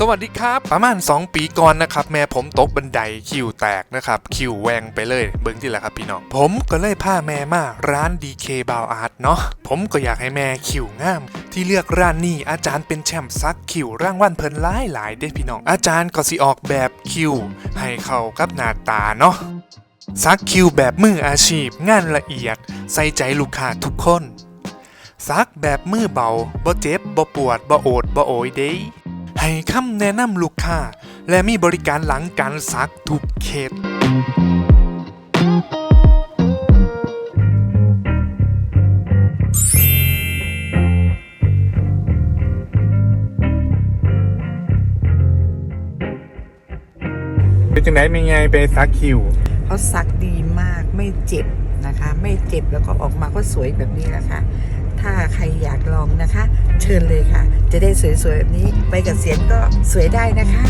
สวัสดีครับ ประมาณ 2 ปีก่อนนะครับแม่ผมตกบันไดคิวแตกนะครับคิวแวงไปเลยเบิ้งที่แหละครับพี่น้องผมก็เลยพาแม่มาร้าน DK b o w Art เนาะผมก็อยากให้แม่คิวงาม ที่เลือกร้านนี้อาจารย์เป็นแชมป์ซักคิวร่างวันเพิ่นหลายหลายเด้พี่น้อง อาจารย์ก็สิออกแบบคิวให้เข้ากับหน้าตาเนาะซักคิวแบบมืออาชีพงานละเอียด ใส่ใจลูกค้าทุกคนซักแบบมือเบาบ่เจ็บบ่ปวดบ่โอดบ่โอยเด้ ให้คำแนะนำลูกค้า และมีบริการหลังการซักทุกเขตเป็นจังไหนเป็นไงไปซักคิว เขาซักดีมากไม่เจ็บนะคะ ไม่เจ็บแล้วก็ออกมาก็สวยแบบนี้แหละค่ะ ถ้าใครอยากลองนะคะ เชิญเลยค่ะ จะได้สวยๆแบบนี้ ไปกับเสียงก็สวยได้นะคะ